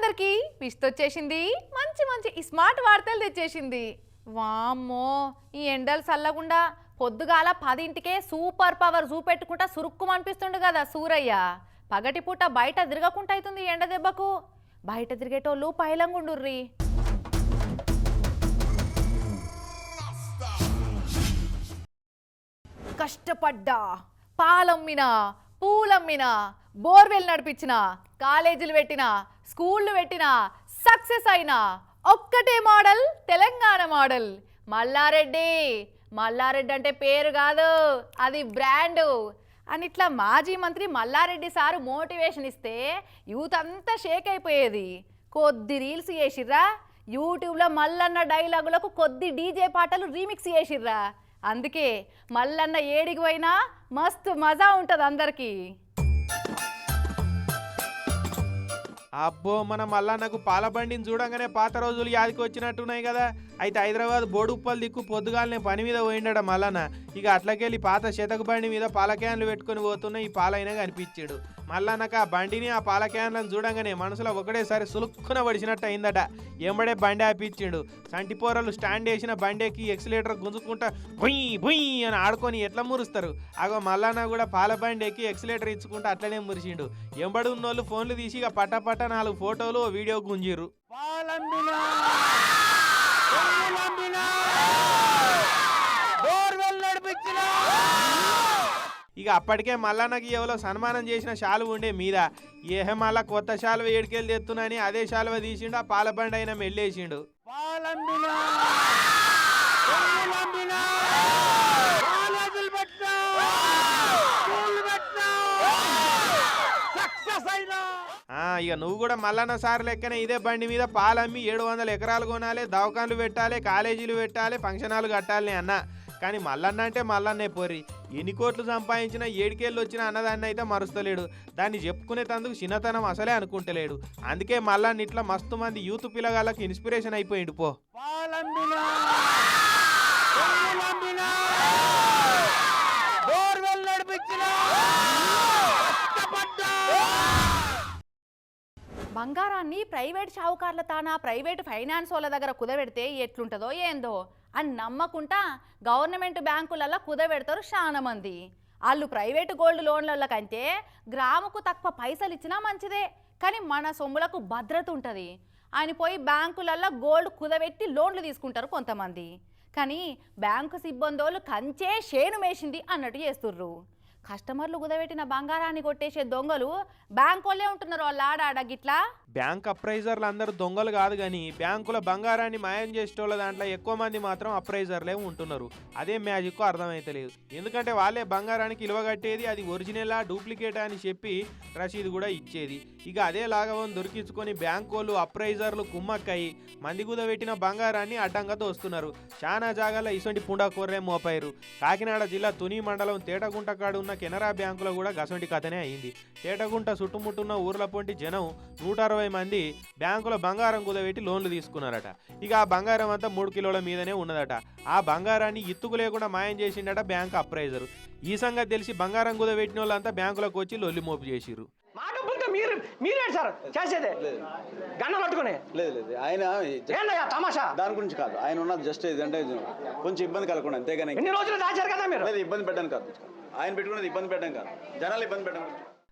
అందరికీ వచ్చేసింది. మంచి మంచి స్మార్ట్ వార్తలు తెచ్చేసింది. వామ్మో ఈ ఎండలు చల్లకుండా పొద్దుగాల పదింటికే సూపర్ పవర్ చూపెట్టుకుంటా సురుక్కుమ అనిపిస్తుండు కదా సూరయ్య. పగటిపూట బయట తిరగకుండా అవుతుంది ఎండ దెబ్బకు. బయట తిరిగేటోళ్ళు పైలంగుండుర్రి. కష్టపడ్డా పాలమ్మినా పూలమ్మినా బోర్వెల్ నడిపించిన కాలేజీలు పెట్టినా స్కూళ్ళు పెట్టినా సక్సెస్ అయినా ఒక్కటే మోడల్ తెలంగాణ మోడల్. మల్లారెడ్డి. మల్లారెడ్డి అంటే పేరు కాదు అది బ్రాండు. అని ఇట్లా మాజీ మంత్రి మల్లారెడ్డి సారు మోటివేషన్ ఇస్తే యూత్ అంతా షేక్ అయిపోయేది. కొద్ది రీల్స్ చేసిర్రా యూట్యూబ్లో మల్లన్న డైలాగులకు కొద్ది డీజే పాటలు రీమిక్స్ చేసిర్రా. అందుకే మల్లన్న ఏడికి పోయినా మస్తు మజా ఉంటుంది అందరికీ. అబ్బో మన మల్లన్నకు పాల బండిని చూడంగానే పాత రోజులు యాదికి వచ్చినట్టున్నాయి కదా. అయితే హైదరాబాద్ బోడుప్పల్ దిక్కు పొద్దుగాలనే పని మీద పోయిండట మల్లన్న. ఇక అట్లకెళ్ళి పాత శతక బండి మీద పాల క్యాన్లు పెట్టుకొని పోతున్న ఈ పాలైనా కనిపించాడు. మల్లన్నక ఆ బండిని ఆ పాల క్యాన్లను చూడంగానే మనసులో ఒకటేసారి సులుక్కున పడిచినట్టు అయిందట ఎంబడే బండి ఆపించిండు. సంటిపోరలు స్టాండ్ వేసిన బండేకి ఎక్సిలేటర్ గుంజుకుంటా బుయ్ బుయ్ అని ఆడుకొని ఎట్లా మురుస్తారు? అగో మల్లన్న కూడా పాల బండి ఎక్కి ఎక్సిలేటర్ ఇచ్చుకుంటూ అట్లనే మురిచిండు ఎంబడి ఉన్నోళ్ళు ఫోన్లు తీసి ఇక పట్ట పట్ట నాలుగు ఫోటోలు వీడియో గుంజిర్రు. ఇక అప్పటికే మల్లన్నకి ఎవరో సన్మానం చేసిన శాలువ ఉండే మీద ఏహే మళ్ళా కొత్త శాలువ ఏడికెళ్ళి తెత్తునని అదే శాలువ తీసిండు ఆ పాల బండి అయినా మెల్లేసిండు. ఇక నువ్వు కూడా మల్లన్న సార్ లెక్కనే ఇదే బండి మీద పాలమ్మి ఏడు వందల ఎకరాలు కొనాలి దవాఖాన్లు పెట్టాలి కాలేజీలు పెట్టాలి ఫంక్షన్ హాల్ కట్టాలి అన్న. కానీ మల్లన్న అంటే మల్లన్నే పోరి ఎన్ని కోట్లు సంపాదించినా ఏడికేళ్ళు వచ్చినా అన్నదాన్ని అయితే మరుస్తలేడు. దాన్ని చెప్పుకునే తందుకు చిన్నతనం అసలే అనుకుంటలేడు. అందుకే మల్లన్న ఇట్లా మస్తు మంది యూత్ పిల్లగాళ్ళకి ఇన్స్పిరేషన్ అయిపోయిండు పో. బంగారాన్ని ప్రైవేట్ షావుకార్ల తానా ప్రైవేట్ ఫైనాన్స్ వాళ్ళ దగ్గర కుదబెడితే ఎట్లుంటుందో ఏందో అని నమ్మకుంటా గవర్నమెంట్ బ్యాంకులలో కుదబెడతారు చాలా మంది. వాళ్ళు ప్రైవేట్ గోల్డ్ లోన్ల కంటే గ్రాముకు తక్కువ పైసలు ఇచ్చినా మంచిదే కానీ మన సొమ్ములకు భద్రత ఉంటుంది. ఆయన పోయి బ్యాంకులలో గోల్డ్ కుదబెట్టి లోన్లు తీసుకుంటారు కొంతమంది. కానీ బ్యాంకు సిబ్బందోళ్ళు కంచే షేను మేసింది అన్నట్టు చేస్తుర్రు. కస్టమర్లు కుదబెట్టిన బంగారాన్ని కొట్టేసే దొంగలు బ్యాంక్ వాళ్ళే ఉంటున్నారు వాళ్ళ ఆడాడ గిట్లా? బ్యాంక్ అప్రైజర్లు అందరూ దొంగలు కాదు కానీ బ్యాంకుల బంగారాన్ని మాయం చేసేటోళ్ళ దాంట్లో ఎక్కువ మంది మాత్రం అప్రైజర్లే ఉంటున్నారు. అదే మ్యాజిక్ అర్థమైతలేదు. ఎందుకంటే వాళ్ళే బంగారానికి ఇలువగట్టేది అది ఒరిజినలా డూప్లికేట్ అని చెప్పి రసీదు కూడా ఇచ్చేది. ఇక అదే లాగవం దొరికించుకొని బ్యాంకు వాళ్ళు అప్రైజర్లు కుమ్మక్కయి మంది కుదబెట్టిన బంగారాన్ని అడ్డంగా దోస్తున్నారు. చాలా జాగాలో ఇటువంటి పుండాకూర్రే మోపారు కాకినాడ జిల్లా తుని మండలం తేటగుంట కాడు ఉన్న కెనరా బ్యాంకులో కూడా గసొంటి కథనే అయింది. తేటగుంట చుట్టుముట్టున్న ఊర్ల పొంటి జనం నూట అరవై మంది బ్యాంకులో బంగారం కుదబెట్టి లోన్లు తీసుకున్నారట. ఇక ఆ బంగారం అంతా మూడు కిలోల మీదనే ఉన్నదట. ఆ బంగారాన్ని ఇత్తుకు లేకుండా మాయం చేసిండట బ్యాంక్ అప్రైజర్. ఈ సంగతి తెలిసి బంగారం కుదబెట్టిన వాళ్ళంతా బ్యాంకులోకి వచ్చి లొల్లి మోపు డబ్బులతో మీరు మీరేంటి సార్ చేసేది. గన్న పట్టుకుని. లేదు లేదు ఆయన తమాషా? దాని గురించి కాదు. ఆయన ఉన్నది జస్ట్ ఏంటంటే కొంచెం ఇబ్బంది కలగకుండా అంతేగాని ఎన్ని రోజులు దాచారు కదా మీరు? లేదు ఇబ్బంది పెట్టడం కాదు. ఆయన పెట్టుకున్నది ఇబ్బంది పెట్టడం కాదు. జనాలు ఇబ్బంది పెట్టడం.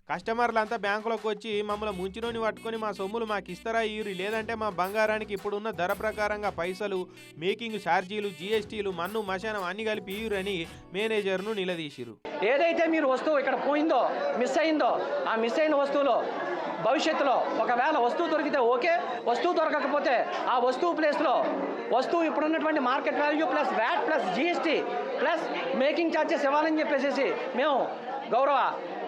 కస్టమర్లంతా బ్యాంకులోకి వచ్చి మమ్మల్ని ముంచినోని పట్టుకొని మా సొమ్ములు మాకు ఇస్తారా ఇయ్యి లేదంటే మా బంగారానికి ఇప్పుడున్న ధర ప్రకారంగా పైసలు మేకింగ్ ఛార్జీలు జీఎస్టీలు మన్ను మశానం అన్ని కలిపి ఇయ్యురని మేనేజర్ను నిలదీసిరు ఏదైతే మీరు వస్తువు ఇక్కడ పోయిందో మిస్ అయిందో ఆ మిస్ అయిన వస్తువులో భవిష్యత్తులో ఒకవేళ వస్తువు దొరికితే ఓకే వస్తువు దొరకకపోతే ఆ వస్తువు ప్లేస్లో వస్తువు ఇప్పుడున్నటువంటి market value plus VAT plus GST plus making charges ఇవ్వాలని చెప్పేసి మేము గౌరవ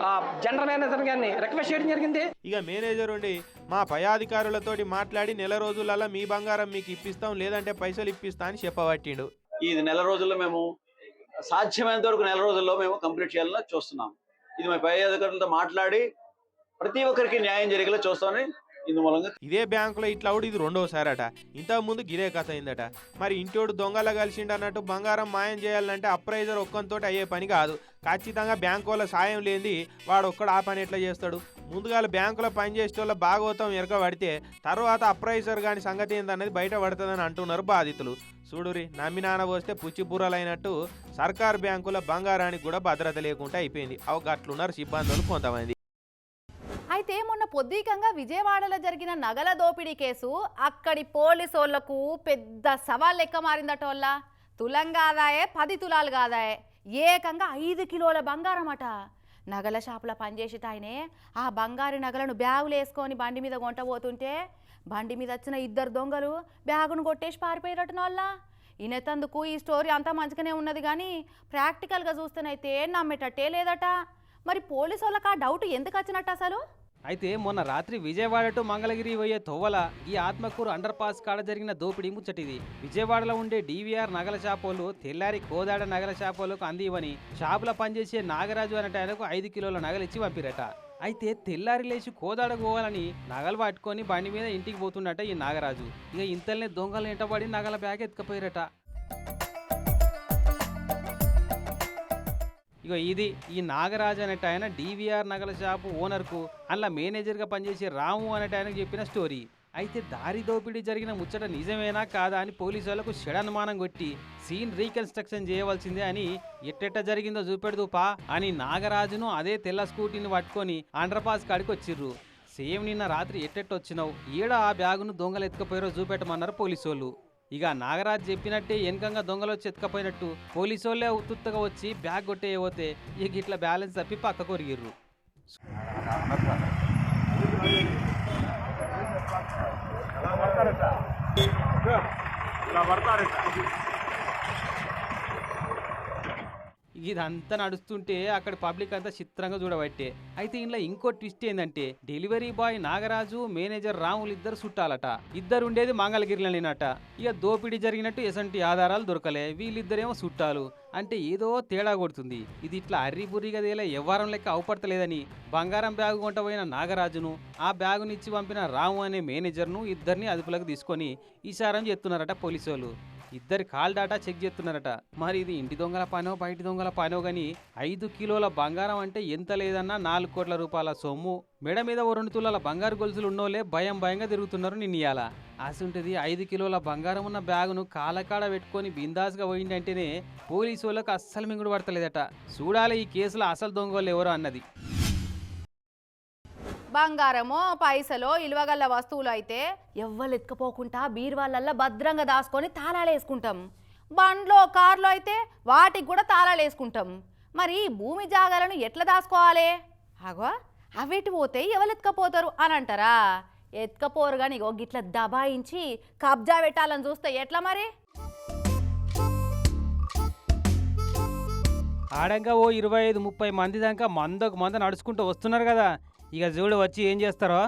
ఆ, జనరల్ మేనేజర్ గారిని రిక్వెస్ట్ చేయడం జరిగింది. ఇక మేనేజర్ ఉండి మా పై అధికారులతోటి మాట్లాడి నెల రోజులలో మీ బంగారం మీకు ఇప్పిస్తాం లేదంటే పైసలు ఇప్పిస్తా అని చెప్పబట్టిండు. ఇది నెల రోజుల్లో మేము సాధ్యమైనంత వరకు నెల రోజుల్లో మేము కంప్లీట్ చేయాలని చూస్తున్నాం. ఇది మా పై అధికారులతో మాట్లాడి ప్రతి ఒక్కరికి న్యాయం జరిగేలా చూస్తామని ఇదే బ్యాంకులో ఇట్లా అవుడు ఇది రెండోసారట. ఇంతకు ముందు గిరే కథ అయిందట. మరి ఇంటోడు దొంగల కలిసిండు అన్నట్టు బంగారం మాయం చేయాలంటే అప్రైజర్ ఒక్కంతోటి అయ్యే పని కాదు. ఖచ్చితంగా బ్యాంకు వాళ్ళ సాయం లేని వాడు ఒక్కడు ఆ పని ఎట్లా చేస్తాడు? ముందుగాల బ్యాంకులో పనిచేసేటోళ్ళ భాగవతం ఎరగబడితే తర్వాత అప్రైజర్ కాని సంగతి ఏందనేది బయట పడుతుందని అంటున్నారు బాధితులు. చూడురి నమ్మి నాన్న పోస్తే పుచ్చిబుర్రలైనట్టు సర్కార్ బ్యాంకుల బంగారానికి కూడా భద్రత లేకుండా అయిపోయింది. అవి గట్లున్నారు సిబ్బందులు కొంతమంది. అయితే మొన్న పొద్దుకంగా విజయవాడలో జరిగిన నగల దోపిడీ కేసు అక్కడి పోలీసోళ్ళకు పెద్ద సవాల్ లెక్క మారిందటోళ్ళ తులం కాదాయే పది తులాలు కాదాయే ఏకంగా ఐదు కిలోల బంగారం అట నగల షాపులో పనిచేసేట ఆయనే ఆ బంగారు నగలను బ్యాగులు వేసుకొని బండి మీద కొంటబోతుంటే బండి మీద వచ్చిన ఇద్దరు దొంగలు బ్యాగును కొట్టేసి పారిపోయారట వాళ్ళ ఇనతందుకు ఈ స్టోరీ అంతా మంచిగానే ఉన్నది కానీ ప్రాక్టికల్గా చూస్తేనైతే నమ్మేటట్టే లేదట. మరి పోలీసు వాళ్ళకి ఆ డౌట్ ఎందుకు వచ్చినట్టు అసలు? అయితే మొన్న రాత్రి విజయవాడ టు మంగళగిరి పోయే తోవల ఈ ఆత్మకూరు అండర్ పాస్ కాడ జరిగిన దోపిడీ ముచ్చటిది. విజయవాడలో ఉండే డీవీఆర్ నగల షాపోలు తెల్లారి కోదాడ నగల షాపోలకు అందివని షాపులో పనిచేసే నాగరాజు అనే ఆయనకు ఐదు కిలోల నగలు ఇచ్చి పంపిరట. అయితే తెల్లారి లేచి కోదాడ పోవాలని నగలు పట్టుకొని బండి మీద ఇంటికి పోతుండట ఈ నాగరాజు. ఇక ఇంతల్నే దొంగలు ఎంటబడి నగల బ్యాగ్ ఎత్తుకపోయారట. ఇక ఇది ఈ నాగరాజు అనేట ఆయన డివిఆర్ నగల షాపు ఓనర్కు అలా మేనేజర్గా పనిచేసే రాము అనేట ఆయనకు చెప్పిన స్టోరీ. అయితే దారి దోపిడీ జరిగిన ముచ్చట నిజమేనా కాదా అని పోలీసు వాళ్ళకు షడనుమానం కొట్టి సీన్ రీకన్స్ట్రక్షన్ చేయవలసిందే అని ఎట్టెట్ట జరిగిందో చూపెడదు పా అని నాగరాజును అదే తెల్ల స్కూటీని పట్టుకొని అండర్ కాడికి వచ్చిర్రు. సేమ్ నిన్న రాత్రి ఎట్టెట్ట వచ్చినావు ఈడ ఆ బ్యాగును దొంగలు ఎత్తుకపోయారో చూపెట్టమన్నారు పోలీసు వాళ్ళు. ఇక నాగరాజ్ చెప్పినట్టే వెనకంగా దొంగలో వచ్చి ఎత్తుకపోయినట్టు పోలీసు వాళ్ళే ఉత్తుత్తగా వచ్చి బ్యాగ్ కొట్టేయబోతే ఇక ఇట్లా బ్యాలెన్స్ తప్పి పక్క కొరిగిర్రు ఇదంతా నడుస్తుంటే అక్కడ పబ్లిక్ అంతా చిత్రంగా చూడబట్టే. అయితే ఇంట్లో ఇంకో ట్విస్ట్ ఏంటంటే delivery boy Nagaraju manager Ramulu ఇద్దరు చుట్టాలట. ఇద్దరు ఉండేది మంగళగిరిలోనేనట. ఇక దోపిడీ జరిగినట్టు ఎసంటి ఆధారాలు దొరకలే. వీళ్ళిద్దరేమో చుట్టాలు. అంటే ఏదో తేడా కొడుతుంది. ఇది ఇట్లా అర్రిబుర్రిగా తేలే ఎవ్వరం లెక్క అవపడతలేదని బంగారం బ్యాగు కొంటపోయిన నాగరాజును ఆ బ్యాగునిచ్చి పంపిన రాము అనే మేనేజర్ను ఇద్దరిని అదుపులోకి తీసుకొని ఈసారం చేస్తున్నారట పోలీసు వాళ్ళు ఇద్దరి కాల్ డాటా చెక్ చేస్తున్నారట. మరి ఇది ఇంటి దొంగల పనో బయటి దొంగల పనో గాని ఐదు కిలోల బంగారం అంటే ఎంత లేదన్నా నాలుగు కోట్ల రూపాయల సొమ్ము. మెడ మీద ఓ రెండు తులాల బంగారు గొలుసులు ఉన్నోలే భయం భయంగా తిరుగుతున్నారు నిన్నయాల. అసుంటిది ఐదు కిలోల బంగారం ఉన్న బ్యాగును కాలకాడ పెట్టుకొని బిందాస్గా పోయిందంటేనే పోలీసు వాళ్ళకు అస్సలు మింగుడు పడతలేదట. చూడాలి ఈ కేసులో అసలు దొంగలు ఎవరో అన్నది. బంగారమో పైసలో ఇలువగల్ల వస్తువులు అయితే ఎవ్వరు ఎత్తుకపోకుండా బీరువాళ్ళల్లో భద్రంగా దాచుకొని తాళాలు వేసుకుంటాం. బండ్లో కార్లో అయితే వాటికి కూడా తాళాలు వేసుకుంటాం. మరి భూమి జాగాలను ఎట్లా దాచుకోవాలి? అగో అవిటి పోతే ఎవరు ఎత్తుకపోతారు అని అంటారా? ఎత్తుకపోరు కానీ ఇగో గిట్ల దబాయించి కబ్జా పెట్టాలని చూస్తే ఎట్లా మరి? ఆడంగా ఓ ఇరవై ఐదు ముప్పై మంది దాకా మందకు మంద నడుచుకుంటూ వస్తున్నారు కదా. ఇక చూడు వచ్చి ఏం చేస్తారో.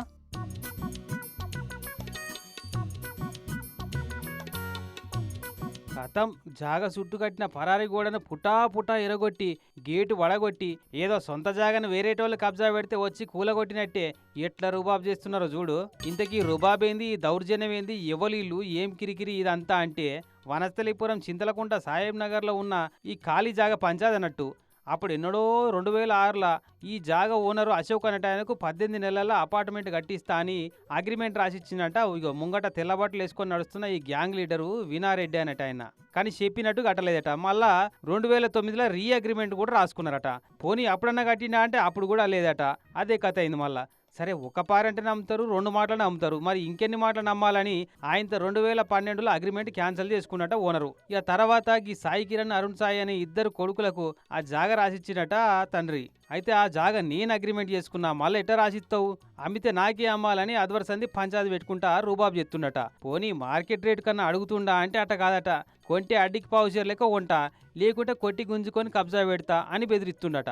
కథం జాగ చుట్టు కట్టిన పరారి గోడను పుటా పుటా ఎరగొట్టి గేటు వడగొట్టి ఏదో సొంత జాగను వేరేటోళ్ళు కబ్జా పెడితే వచ్చి కూలగొట్టినట్టే ఎట్లా రుబాబ్ చేస్తున్నారో చూడు. ఇంతకీ రుబాబ్ ఏంది ఈ దౌర్జన్యం ఏంది ఎవలీళ్ళు ఏం కిరికిరి ఇదంతా అంటే వనస్థలిపురం చింతలకుంట సాహెబ్ నగర్లో ఉన్న ఈ ఖాళీ జాగ పంచాదన్నట్టు అప్పుడు ఎన్నడో రెండు వేల ఆరులో ఈ జాగ ఓనరు అశోక్ అనేట ఆయనకు పద్దెనిమిది నెలల అపార్ట్మెంట్ కట్టిస్తా అని అగ్రిమెంట్ రాసిచ్చిందంట. ఇగో ముంగట తెల్లబట్టలు వేసుకొని నడుస్తున్న ఈ గ్యాంగ్ లీడరు వీనారెడ్డి అనేట ఆయన. కానీ చెప్పినట్టు కట్టలేదట. మళ్ళా రెండు వేల తొమ్మిదిలో రీ అగ్రిమెంట్ కూడా రాసుకున్నారట. పోనీ అప్పుడన్నా కట్టినా అంటే అప్పుడు కూడా లేదట. అదే కథ అయింది మళ్ళా. సరే ఒక పారంటే నమ్ముతారు రెండు మాటలు నమ్ముతారు. మరి ఇంకెన్ని మాటలు నమ్మాలని ఆయనతో రెండు వేల పన్నెండులో అగ్రిమెంట్ క్యాన్సిల్ చేసుకున్నట ఓనరు. ఇక తర్వాత ఈ సాయి కిరణ్ అరుణ్ సాయి అనే ఇద్దరు కొడుకులకు ఆ జాగ రాసిచ్చినట తండ్రి. అయితే ఆ జాగ నేను అగ్రిమెంట్ చేసుకున్నా మళ్ళీ ఎట్ట రాసిస్తావు? అమ్మితే నాకే అమ్మాలని అద్వరసంది పంచాది పెట్టుకుంటా రూబాబు చెప్తుండట. పోనీ మార్కెట్ రేట్ కన్నా అడుగుతుండా అంటే అట్ట కాదట. కొంటే అడ్డికి పావుచర్ లెక్క ఉంటా లేకుంటే కొట్టి గుంజుకొని కబ్జా పెడతా అని బెదిరిస్తుండట.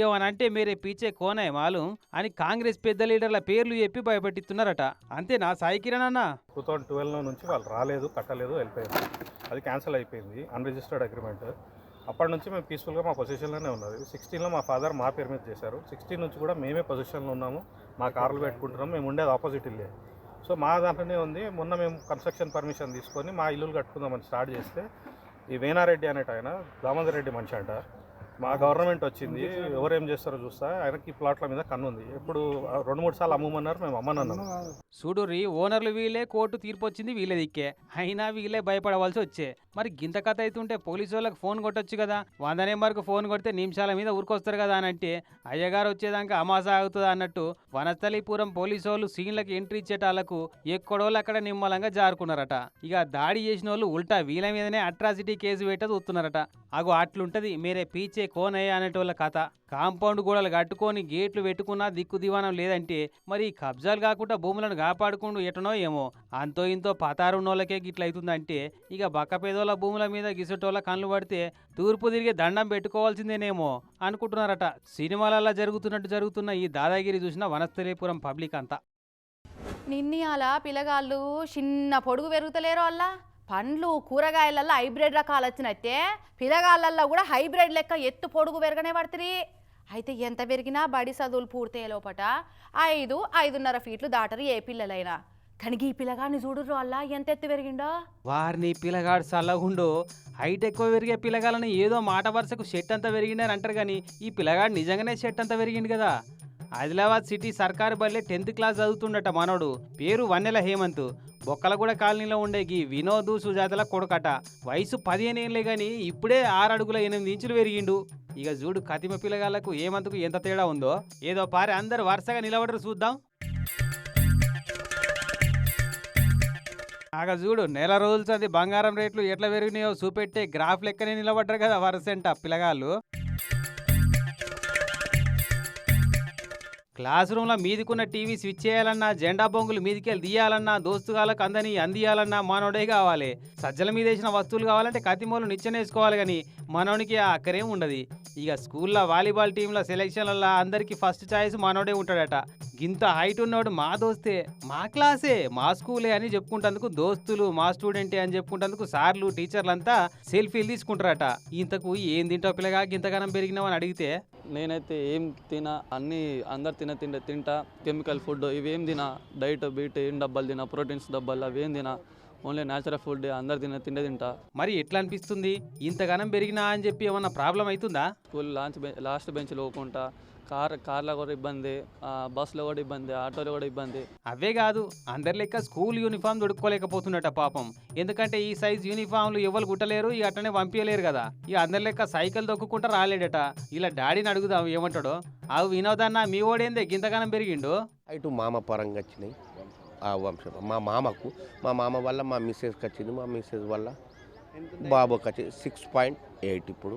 ఏమనంటే మీరే పీచే కోనే మాలు అని కాంగ్రెస్ పెద్ద లీడర్ల పేర్లు చెప్పి భయపెట్టిస్తున్నారట. అంతేనా సాయి కిరణ్ అన్న. టూ థౌజండ్ ట్వెల్వ్ నుంచి వాళ్ళు రాలేదు కట్టలేదు వెళ్ళిపోయారు. అది క్యాన్సిల్ అయిపోయింది అన్రిజిస్టర్డ్ అగ్రిమెంట్ అప్పటి నుంచి మేము పీస్ఫుల్గా మా పొజిషన్లోనే ఉన్నది సిక్స్టీన్లో మా ఫాదర్ మా పేరు మీద చేశారు. సిక్స్టీన్ నుంచి కూడా మేమే పొజిషన్లో ఉన్నాము. మా కార్లు పెట్టుకుంటున్నాం. మేము ఉండేది ఆపోజిట్ ఇల్లే. సో మా దాంట్లోనే ఉంది. మొన్న మేము కన్స్ట్రక్షన్ పర్మిషన్ తీసుకొని మా ఇల్లులు కట్టుకుందామని స్టార్ట్ చేస్తే ఈ వేనారెడ్డి అనేట ఆయన దామోదర్ రెడ్డి మనిషి అంట. మా గవర్నమెంట్ వచ్చింది. ఎవరు ఏం చేస్తారో చూస్తా. ఆయనకి ఈ ప్లాట్ల మీద కన్ను ఉంది ఇప్పుడు రెండు మూడు సార్లు అమ్మమన్నారు మేము అమ్మనన్నాం. చూడుర్రి ఓనర్లు వీళ్ళే కోర్టు తీర్పు వచ్చింది వీళ్ళే దిక్కే అయినా వీళ్ళే భయపడవలసి వచ్చే. మరి గింత కథ అవుతుంటే పోలీసు వాళ్ళకి ఫోన్ కొట్టొచ్చు కదా. వంద నెంబర్కు ఫోన్ కొడితే నిమిషాల మీద ఊరుకొస్తారు కదా అని అంటే అయ్యగారు వచ్చేదాకా అమాస ఆగుతుంది అన్నట్టు వనస్థలీపురం పోలీసు వాళ్ళు సీన్లకు ఎంట్రీ ఇచ్చేటాలకు ఎక్కడోళ్ళు అక్కడ నిమ్మలంగా జారుకున్నారట. ఇక దాడి చేసిన వాళ్ళు ఉల్టా వీళ్ళ మీదనే అట్రాసిటీ కేసు పెట్ట చూస్తున్నారట. అగో అట్లుంటది మీరే పీచే కోనయ్య అనేటోళ్ళ కథ. కాంపౌండ్ గోడలు కట్టుకొని గేట్లు పెట్టుకున్నా దిక్కు దివానం లేదంటే మరి ఈ కబ్జాలు కాకుండా భూములను కాపాడుకుంటూ ఎటనో ఏమో. అంతో ఇంతో పతారున్నోళ్ళకే గిట్ల అవుతుందంటే ఇక బక్కపేదోళ్ళ భూముల మీద గిసెటోళ్ళ కళ్ళు పడితే తూర్పు తిరిగి దండం పెట్టుకోవాల్సిందేనేమో అనుకుంటున్నారట. సినిమాలలో జరుగుతున్నట్టు జరుగుతున్న ఈ దాదాగిరి చూసిన వనస్థలీపురం పబ్లిక్ అంతా. నిన్ని అలా పిల్లగాళ్ళు చిన్న పొడుగు పెరుగుతలేరు అలా పండ్లు కూరగాయలల్లో హైబ్రిడ్ రకాలు వచ్చినట్టే పిల్లగాళ్ళల్లో కూడా హైబ్రిడ్ లెక్క ఎత్తు పొడుగు పెరగనే పడుతుంది అయితే ఎంత పెరిగినా బడి చదువులు పూర్తయ్యే లోపట ఐదు ఐదున్నర ఫీట్లు దాటరు ఏ పిల్లలైనా. కానీ ఈ పిల్లగాడిని చూడుర్రు అల్లా ఎంత ఎత్తు పెరిగిండో? వారిని పిల్లగాడు చల్లగుండు హైట్ ఎక్కువ పెరిగే పిల్లగాలని ఏదో మాట వరుసకు షెట్ అంతా పెరిగిండని అంటారు కానీ ఈ పిల్లగాడు నిజంగానే షెట్ అంతా పెరిగిండు కదా. ఆదిలాబాద్ సిటీ సర్కారు బల్లే టెన్త్ క్లాస్ చదువుతుండట మనోడు. పేరు వన్నెల హేమంత్. బొక్కలగూడ కాలనీలో ఉండే గీ వినోద్ సుజాతల కొడుకట. వయసు పదిహేను ఏళ్ళే కానీ ఇప్పుడే ఆరు అడుగుల ఎనిమిది ఇంచులు పెరిగిండు. ఇక చూడు కతిమ పిల్లగాళ్ళకు ఏమంతకు ఎంత తేడా ఉందో. ఏదో పారి అందరు వరుసగా నిలబడరు చూద్దాం. ఆగ చూడు నెల రోజులు చది బంగారం రేట్లు ఎట్లా పెరిగినాయో చూపెట్టే గ్రాఫ్ లెక్కనే నిలబడ్డారు కదా వరుసంట పిల్లగాళ్ళు. క్లాస్ రూమ్లో మీదికున్న టీవీ స్విచ్ చేయాలన్నా జెండా బొంగులు మీదికెళ్ళి తీయాలన్నా దోస్తుగాలకు అందని అందియాలన్నా మనోడే కావాలి. సజ్జల మీద వేసిన వస్తువులు కావాలంటే కతిమూలు నిచ్చెనేసుకోవాలి కానీ మనోనికి ఆ అక్కరేం ఉండదు. ఇక స్కూల్లో వాలీబాల్ టీంలో సెలెక్షన్లలో అందరికీ ఫస్ట్ ఛాయిస్ మనోడే ఉంటాడట. గింత హైట్ ఉన్నోడు మా దోస్తే మా క్లాసే మా స్కూలే అని చెప్పుకుంటందుకు దోస్తులు మా స్టూడెంటే అని చెప్పుకుంటందుకు సార్లు టీచర్లంతా సెల్ఫీలు తీసుకుంటారట. ఇంతకు ఏం తింటావు పిల్లగా? గింతగానం పెరిగినామని అడిగితే నేనైతే ఏం తినా అన్నీ అందరు తిన తింటే తింటా కెమికల్ ఫుడ్ ఇవేం తినా డైట్ బీట్ ఏం డబ్బాలు తినా ప్రోటీన్స్ డబ్బాలు అవేం తినా ఓన్లీ న్యాచురల్ ఫుడ్ అందరు తిన తిండే తింటా. మరి ఎట్లా అనిపిస్తుంది ఇంతగానం పెరిగినా అని చెప్పి ఏమన్నా ప్రాబ్లం అవుతుందా స్కూల్ లాంచ్ లాస్ట్ బెంచ్లో పోకుంటా. కార్ కార్లో కూడా ఇబ్బంది బస్సులో కూడా ఇబ్బంది ఆటోలో కూడా ఇబ్బంది. అవే కాదు అందరి లెక్క స్కూల్ యూనిఫామ్ దొడుక్కోలేకపోతున్నట పాపం. ఎందుకంటే ఈ సైజ్ యూనిఫామ్లు ఎవరు కుట్టలేరు ఇక అట్టనే పంపించలేరు కదా. ఇక అందరి లెక్క సైకిల్ దొక్కుకుంటా రాలేడట. ఇలా డాడీని అడుగుదాం ఏమంటాడో? అవి వినోదన్న మీ ఓడేందే? గింతగానం పెరిగిండు? ఇటు మామ పరంగా వచ్చినాయి. ఆ వంశం. మా మామకు మా మామ వల్ల మా మిస్సెస్కి వచ్చింది మా మిస్సెస్ వల్ల బాబుకి వచ్చింది సిక్స్ పాయింట్ ఎయిట్ ఇప్పుడు.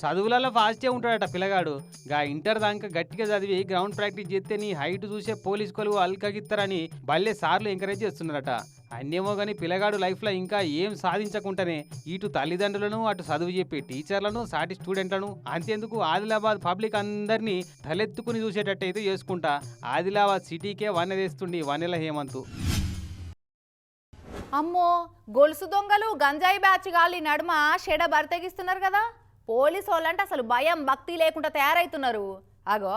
చదువులలో ఫాస్టే ఉంటాడట పిల్లగాడు. గా ఇంటర్ దాకా గట్టిగా చదివి గ్రౌండ్ ప్రాక్టీస్ చేస్తే నీ హైట్ చూసే పోలీస్ కొలువు అల్కగిస్తారని బల్లే సార్లు ఎంకరేజ్ చేస్తున్నారట. అన్నేమో కానీ పిల్లగాడు లైఫ్లో ఇంకా ఏం సాధించకుండానే ఇటు తల్లిదండ్రులను అటు చదువు చెప్పే టీచర్లను సాటి స్టూడెంట్లను అంతేందుకు ఆదిలాబాద్ పబ్లిక్ అందరినీ తలెత్తుకుని చూసేటట్టయితే చేసుకుంటా. ఆదిలాబాద్ సిటీకే వన్నదేస్తుంది వన్నెల హేమంతు. అమ్మో గొలుసు దొంగలు గంజాయి బ్యాచ్ గాలి నడుమ షెడ బరితెగిస్తున్నారు కదా. పోలీసు వాళ్ళంటే అసలు భయం భక్తి లేకుండా తయారవుతున్నారు అగో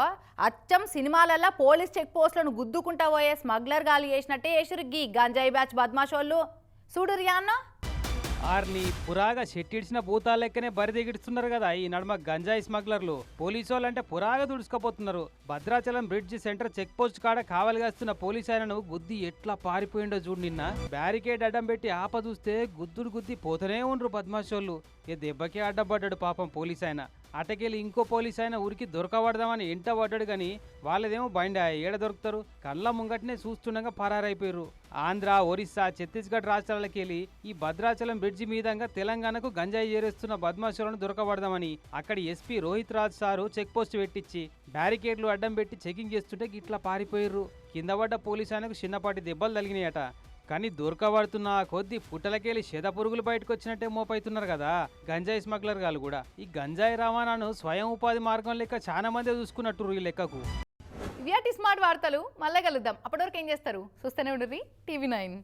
అచ్చం సినిమాలల్లో పోలీస్ చెక్ పోస్టులను గుద్దుకుంటా పోయే స్మగ్లర్ గాలి చేసినట్టే వేసురు గీ గంజాయి బ్యాచ్ బద్మాషోళ్ళు. చూడు రియాన్న ఆర్ని పురాగా చెట్టిడిచిన భూతాల లెక్కనే బరిదెగిడుతున్నారు కదా ఈ నడుమ గంజాయి స్మగ్లర్లు. పోలీసు వాళ్ళంటే పురాగా దుడుచుకపోతున్నారు. Bhadrachalam bridge centre check post కాడ కావలిగాస్తున్న పోలీస్ ఆయనను గుద్ది ఎట్లా పారిపోయిండో చూడు నిన్న. బ్యారికేడ్ అడ్డం పెట్టి ఆప చూస్తే గుద్దుడు గుద్ది పోతూనే ఉండ్రు పద్మాషోళ్ళు ఏ దెబ్బకే అడ్డపడ్డాడు పాపం పోలీస్ ఆయన. అటకెళ్ళి ఇంకో పోలీస్ ఆయన ఊరికి దొరకబడదామని ఎంట పడ్డాడు కానీ వాళ్ళదేమో బైండ్ ఏడ దొరుకుతారు? కళ్ళ ముంగటనే చూస్తుండగా పరారైపోయారు ఆంధ్ర ఒరిస్సా ఛత్తీస్గఢ్ రాష్ట్రాలకి వెళ్ళి ఈ భద్రాచలం బ్రిడ్జి మీదంగా తెలంగాణకు గంజాయి చేరేస్తున్న బద్మాషులను దొరకబడదామని అక్కడి SP Rohit Raj sir check post పెట్టించి బ్యారికేడ్లు అడ్డం పెట్టి చెకింగ్ చేస్తుంటే ఇట్లా పారిపోయారు కింద పడ్డ పోలీస్ ఆయనకు చిన్నపాటి దెబ్బలు తగిలినాయట. కానీ దొరకబడుతున్న కొద్ది పుట్టలకెళ్ళి శత పురుగులు బయటకు వచ్చినట్టే మోపైతున్నారు కదా. గంజాయి స్మగ్లర్ గాలు కూడా. ఈ గంజాయి రవాణాను స్వయం ఉపాధి మార్గం లెక్క చాలా మంది చూసుకున్నట్టు ఈ లెక్కకు. ఇవి స్మార్ట్ వార్తలు మళ్ళీ కలుద్దాం. అప్పటివరకు ఏం చేస్తారు? చూస్తూనే ఉండరు టీవీ నైన్.